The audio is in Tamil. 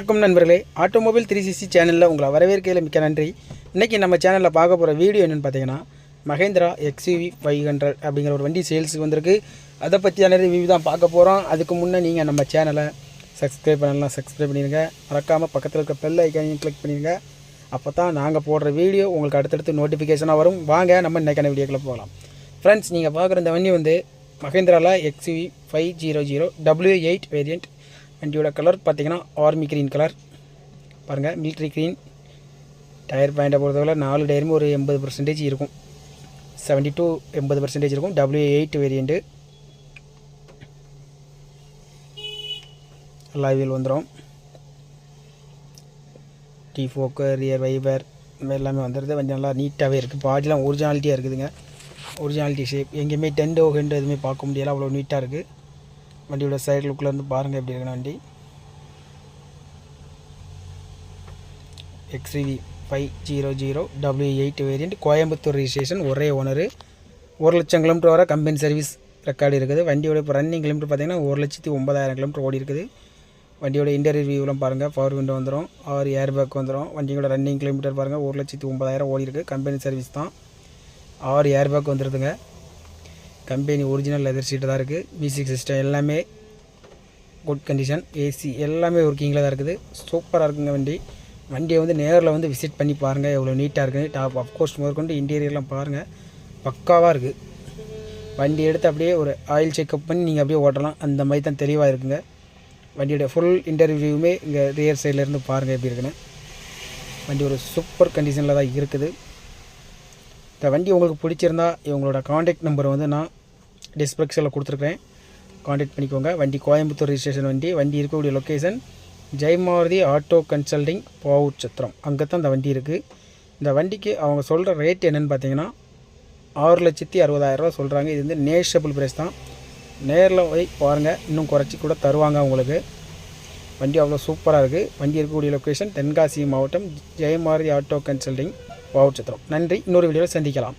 வணக்கம் நண்பர்களே. ஆட்டோமொபைல் த்ரீ சிக்ஸ்டி சேனலில் உங்களை வரவேற்கையில் மிக்க நன்றி. இன்றைக்கி நம்ம சேனலில் பார்க்க போகிற வீடியோ என்னென்னு பார்த்தீங்கன்னா மகேந்திரா எக்ஸ்யூவி ஃபைவ் ஹண்ட்ரட் அப்படிங்கிற ஒரு வண்டி சேல்ஸுக்கு வந்திருக்கு. அதை பற்றியான ரிவ்யூ தான் பார்க்க போகிறோம் அதுக்கு முன்னே நீங்கள் நம்ம சேனலை சப்ஸ்கிரைப் பண்ணலாம். சப்ஸ்கிரைப் பண்ணிடுங்க மறக்காமல் பக்கத்தில் இருக்க பெல் ஐக்கானையும் கிளிக் பண்ணிடுங்க அப்போ தான் நாங்கள் போடுற வீடியோ உங்களுக்கு அடுத்தடுத்து நோட்டிஃபிகேஷனாக வரும். வாங்க நம்ம இன்றைக்கான வீடியோக்குள்ளே போகலாம். ஃப்ரெண்ட்ஸ் நீங்கள் பார்க்குற இந்த வண்டி வந்து மகேந்திராவில் XUV five zero zero W eight variant வண்டியோட கலர் பார்த்தீங்கன்னா ஆர்மி க்ரீன் கலர் பாருங்கள் மிலிட்ரி க்ரீன் டயர் பாயிண்டை பொறுத்தவரை நாலு டயருமே ஒரு எண்பது பர்சன்டேஜ் இருக்கும். செவன்ட்டி டூ எண்பது பர்சன்டேஜ் இருக்கும். டபிள்யூ எயிட் வேரியண்ட்டு லைவில் வந்துடும் டீ ஃபோக்கு ரியர் வைபர் எல்லாமே வந்துடுது வண்டி நல்லா நீட்டாகவே இருக்குது பாடிலாம் ஒரிஜினாலிட்டியாக இருக்குதுங்க. ஒரிஜினாலிட்டி ஷேப் எங்கேயுமே டென்டோ ஹெண்டோ எதுவுமே பார்க்க முடியல. அவ்வளோ நீட்டாக இருக்குது வண்டியோட சைடு லுக்கில் இருந்து பாருங்கள் எப்படி இருக்குன்னு வண்டி. XEV five zero zero W eight variant Coimbatore registration ஒரே ஓனரு ஒரு லட்சம் கிலோமீட்டர் வர கம்பெனி சர்வீஸ் ரெக்கார்டு இருக்குது. வண்டியோட இப்போ ரன்னிங் கிலோமீட்டர் பார்த்தீங்கன்னா ஒரு லட்சத்தி ஒன்பதாயிரம் கிலோமீட்டர் ஓடி இருக்குது. வண்டியோட இன்டீரியர் வியூலாம் பாருங்கள் பவர் விண்டோ வந்துடும் ஆறு ஏர் பேக் வந்துடும் வண்டியோட ரன்னிங் கிலோமீட்டர் பாருங்கள் ஒரு லட்சத்தி ஒன்பதாயிரம் ஓடி இருக்குது கம்பெனி சர்வீஸ் தான். ஆறு ஏர் பேக் வந்துடுதுங்க கம்பெனி ஒரிஜினல் லெதர் சீட்டு தான் இருக்குது மியூசிக் சிஸ்டம் எல்லாமே குட் கண்டிஷன் ஏசி எல்லாமே ஒர்க்கிங்கில் தான் இருக்குது. சூப்பராக இருக்குங்க வண்டி. வண்டியை வந்து நேரில் வந்து விசிட் பண்ணி பாருங்கள் எவ்வளோ நீட்டாக இருக்குது டாப் அஃப்கோர்ஸ் முதற்கொண்டு இன்டீரியர்லாம் பாருங்கள் பக்காவாக இருக்குது வண்டி எடுத்து அப்படியே ஒரு ஆயில் செக்அப் பண்ணி நீங்கள் அப்படியே ஓட்டலாம். அந்த மாதிரி தான் தெளிவாக இருக்குங்க. வண்டியோட ஃபுல் இன்டர்வியூவுமே இங்கே ரியர் சைட்லேருந்து பாருங்கள் எப்படி இருக்குன்னு. வண்டி ஒரு சூப்பர் கண்டிஷனில் தான் இருக்குது. இந்த வண்டி உங்களுக்கு பிடிச்சிருந்தா இவங்களோட காண்டாக்ட் நம்பர் வந்து நான் டிஸ்கிரிப்ஷனில் கொடுத்துருக்கேன் காண்டாக்ட் பண்ணிக்கோங்க. வண்டி கோயம்புத்தூர் ரிஜிஸ்ட்ரேஷன் வண்டி. வண்டி இருக்கக்கூடிய location Jayamaruthi auto consulting Pavoor Chatram. அங்கே தான் இந்த வண்டி இருக்குது இந்த வண்டிக்கு அவங்க சொல்கிற ரேட் என்னென்னு பார்த்தீங்கன்னா ஆறு லட்சத்தி அறுபதாயிரரூவா சொல்கிறாங்க இது வந்து நேஷபிள் ப்ரைஸ் தான். நேரில் போய் பாருங்கள் இன்னும் குறைச்சி கூட தருவாங்க அவங்களுக்கு வண்டி அவ்வளோ சூப்பராக இருக்குது வண்டி இருக்கக்கூடிய லொக்கேஷன் தென்காசி மாவட்டம் ஜெயமாரதி ஆட்டோ கன்சல்டிங் பாவூர் சத்திரம். நன்றி. இன்னொரு வீடியோவில் சந்திக்கலாம்.